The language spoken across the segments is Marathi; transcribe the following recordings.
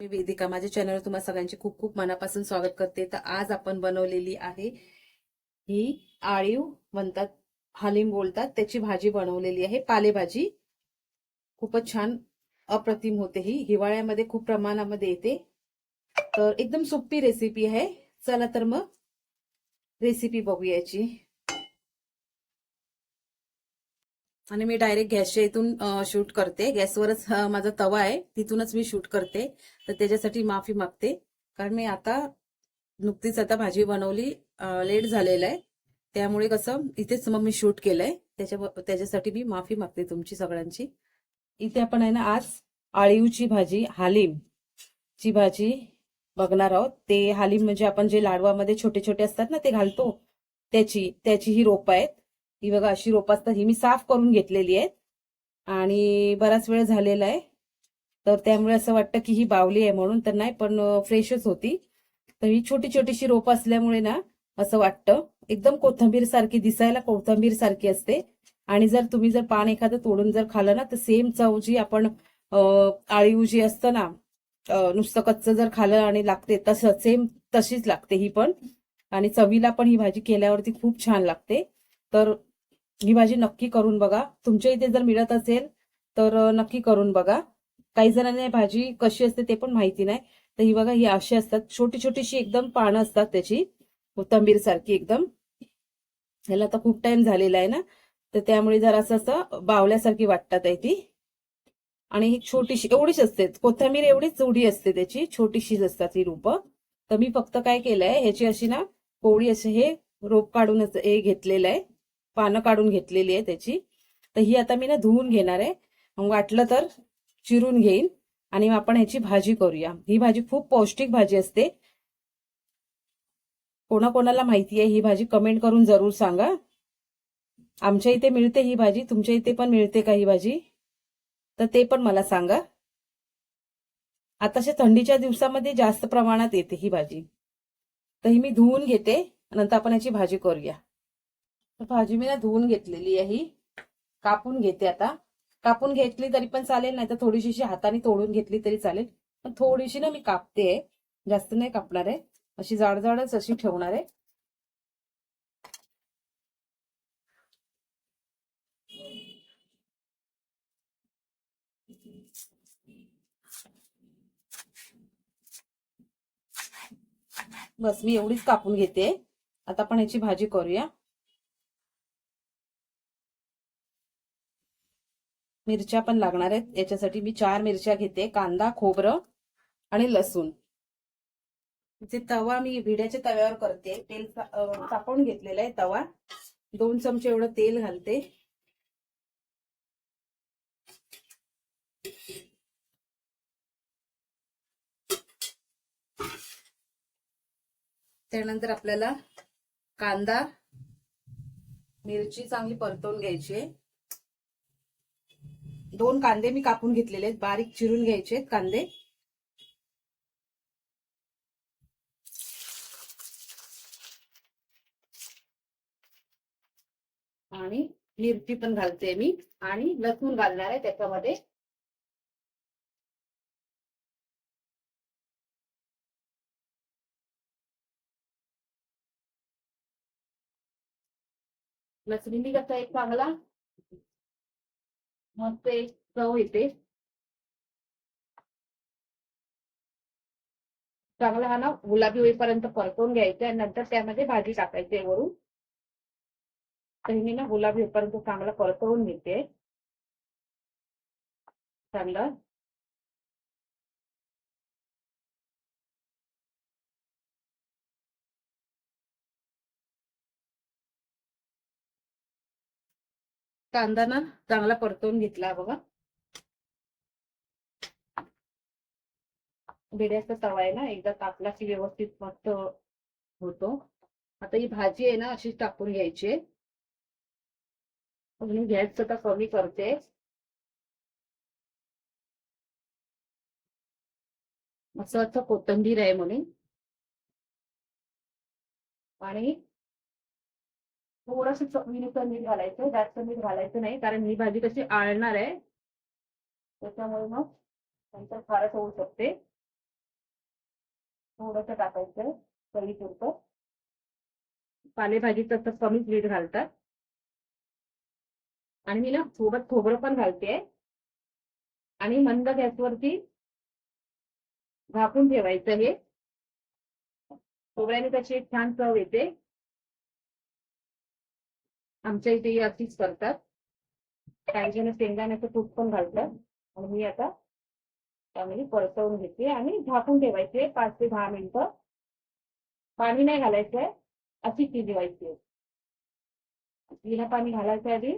मी वेदिका माझ्या चॅनलवर तुम्हाला सगळ्यांचे खूप खूप मनापासून स्वागत करते. तर आज आपण बनवलेली आहे ही आळीव म्हणतात हालीम बोलतात त्याची भाजी बनवलेली आहे. पालेभाजी खूपच छान अप्रतिम होते ही. हिवाळ्यामध्ये खूप प्रमाणामध्ये येते. तर एकदम सोपी रेसिपी आहे. चला तर मग रेसिपी बघूयाची याची आणि मी डायरेक्ट गॅसच्या इथून शूट करते. गॅसवरच माझा तवा आहे. तिथूनच मी शूट करते. तर त्याच्यासाठी माफी मागते. कारण मी आता नुकतीच आता भाजी बनवली लेट झालेलं आहे. त्यामुळे कसं इथेच मग मी शूट केलंय. त्याच्या त्याच्यासाठी मी माफी मागते तुमची सगळ्यांची. इथे आपण आहे ना आज आळीवची भाजी हालीम ची भाजी बघणार आहोत. ते हालीम म्हणजे आपण जे लाडवामध्ये छोटे छोटे असतात ना ते घालतो. त्याची त्याची ही रोपं आहेत. ही बघा अशी रोप असतात ही मी साफ करून घेतलेली आहेत. आणि बराच वेळ झालेला आहे. तर त्यामुळे असं वाटतं की ही बावली आहे म्हणून तर नाही पण फ्रेशच होती. तर ही छोटी छोटीशी रोप असल्यामुळे ना असं वाटतं. एकदम कोथंबीर सारखी दिसायला कोथंबीर सारखी असते. आणि जर तुम्ही जर पान एखादं तोडून जर खाल्लं ना तर सेम चव जी आपण आळीव जी असतं ना नुसतं कच्चं जर खाल्लं आणि लागते तसं सेम तशीच लागते ही पण. आणि चवीला पण ही भाजी केल्यावरती खूप छान लागते. तर ही भाजी नक्की करून बघा. तुमच्या इथे जर मिळत असेल तर नक्की करून बघा. काही जणांना भाजी कशी असते ते पण माहिती नाही. तर ही बघा ही अशी असतात. छोटी छोटीशी एकदम पानं असतात त्याची. कोथंबीर सारखी एकदम. ह्याला आता खूप टाइम झालेला आहे ना? तर त्यामुळे जरा असं असं बावल्यासारखी वाटतात आहे ती. आणि ही छोटीशी एवढीच असते. कोथंबीर एवढीच जोडी असते त्याची. छोटीशीच असतात ही रोपं. तर मी फक्त काय केलंय ह्याची अशी ना कोवळी असे हे रोप काढूनच हे घेतलेलं आहे. पानं काढून घेतलेली आहे त्याची. तर ही आता मी ना धुवून घेणार आहे. मग वाटलं तर चिरून घेईन आणि मग आपण ह्याची भाजी करूया. ही भाजी खूप पौष्टिक भाजी असते. कोणाकोणाला माहिती आहे ही भाजी कमेंट करून जरूर सांगा. आमच्या इथे मिळते ही भाजी तुमच्या इथे पण मिळते का ही भाजी? तर ते पण मला सांगा. आताच्या थंडीच्या दिवसामध्ये जास्त प्रमाणात येते ही भाजी. तर ही मी धुवून घेते नंतर आपण याची भाजी करूया. भाजी मी ना धुवून घेतलेली आहे. ही कापून घेते आता. कापून घेतली तरी पण चालेल नाही तर थोडीशी हाताने तोडून घेतली तरी चालेल. पण थोडीशी ना मी कापते. जास्त नाही कापणार आहे. अशी जाड जाडच अशी ठेवणार आहे. बस मी एवढीच कापून घेते. आता आपण याची भाजी करूया. मिरच्या पण लागणार आहेत. याच्यासाठी मी चार मिरच्या घेते. कांदा खोबरं आणि लसूण. जे तवा मी भिड्याच्या तव्यावर करते. तेल तापवून घेतलेला आहे तवा. दोन चमचे एवढं तेल घालते. त्यानंतर आपल्याला कांदा मिरची चांगली परतवून घ्यायची आहे. दोन कांदे मी कापून घेतलेले आहेत. बारीक चिरून घ्यायचे आहेत कांदे. आणि मिरची पण घालते मी. आणि लसूण घालणार आहे त्याच्यामध्ये. लसणीने कसा एक चांगला मग एक चव येते. चांगला हा ना गुलाबी होईपर्यंत परतवून घ्यायचा आणि नंतर त्यामध्ये भाजी टाकायची आहे वरून. तर मी ना गुलाबी होईपर्यंत चांगला परतवून घेते. चांगलं. कांदा ना चांगला परतवून घेतला बघा. बिड्याचा तवा आहे ना एकदा तापला की व्यवस्थित मस्त होतो. आता ही भाजी आहे ना अशीच टाकून घ्यायची मी गॅस आता कमी करते. असं असं कोथिंबीर आहे म्हणून. आणि थोडस चवीनुसार मीठ घालायचं जास्त मीठ घालायचं नाही कारण ही भाजी कशी आळणार आहे. त्याच्यामुळे मग नंतर फारच होऊ शकते. थोडंसं टाकायचं चवीपुरतं पालेभाजी तसं कमीच मीठ घालतात. आणि मी ना सोबत खोबरं पण घालते. आणि मंद गॅसवरती झाकून ठेवायचं हे. खोबऱ्याने त्याची एक छान चव येते. आमच्या इथे अशीच करतात. काही जण शेंगदाण्याचं तूप पण घालतात. आणि मी आता त्यामध्ये परतवून घेते आणि झाकून ठेवायचे पाच ते दहा मिनिटं. पाणी नाही घालायचंय अशी शिजवायची आहे. हिला पाणी घालायचं आधी.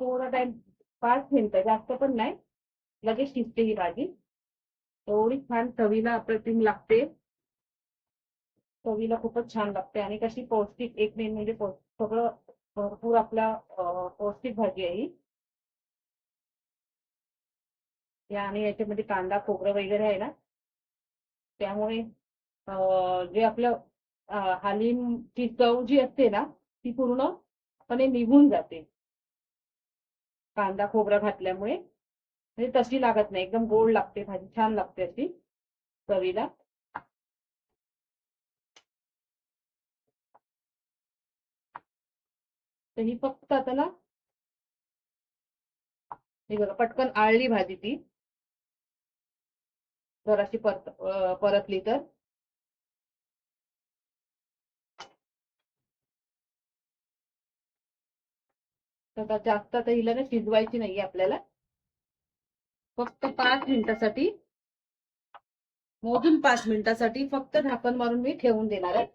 थोडा टाइम पाच मिनिटं जास्त पण नाही. लगेच शिजते ही भाजी. थोडी छान चवीला अप्रतिम लागते. चवीला खूपच छान लागते आणि कशी पौष्टिक एक मेन म्हणजे सगळं भरपूर आपला पौष्टिक भाजी आहे या आणि याच्यामध्ये कांदा खोबरं वगैरे आहे ना. त्यामुळे जे आपलं अं, हालीमची चव जी असते ना ती पूर्णपणे निघून जाते. कांदा खोबरा घातल्यामुळे. म्हणजे तशी लागत नाही. एकदम गोड लागते भाजी छान लागते अशी चवीला. तर ही फक्त आता हे बघा पटकन आळली भाजी ती. जराशी परत परतली तर. तर आता जास्त आता हिला ना शिजवायची नाहीये आपल्याला. फक्त पाच मिनिटासाठी मोजून पाच मिनिटासाठी फक्त झाकण मारून मी ठेवून देणार आहे.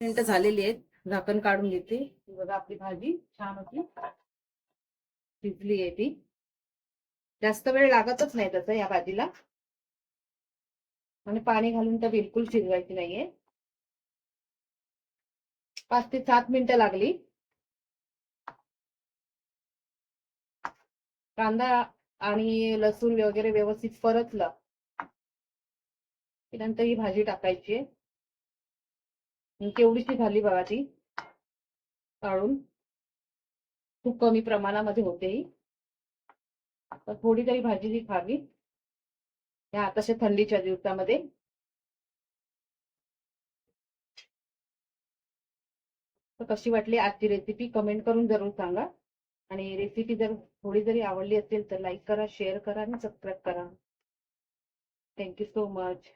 मिनिटं झालेली आहेत. झाकण काढून घेते. बघा आपली भाजी छान होती. शिजली आहे ती. जास्त वेळ लागतच नाही त्याचा या भाजीला. आणि पाणी घालून तर बिलकुल शिजवायची नाहीये. पाच ते सात मिनिटं लागली. कांदा आणि लसूण वगैरे व्यवस्थित परतलं. त्यानंतर नंतर ही भाजी टाकायची आहे. आणि केवढीशी झाली बघा ती. काढून खूप कमी प्रमाणामध्ये होते ही. तर थोडी तरी भाजी ही खावी. या आताशा थंडीच्या दिवसामध्ये. तर कशी वाटली आजची रेसिपी कमेंट करून जरूर सांगा. आणि रेसिपी जर थोडी जरी आवडली असेल तर लाईक करा शेअर करा आणि सबस्क्राईब करा. Thank you so much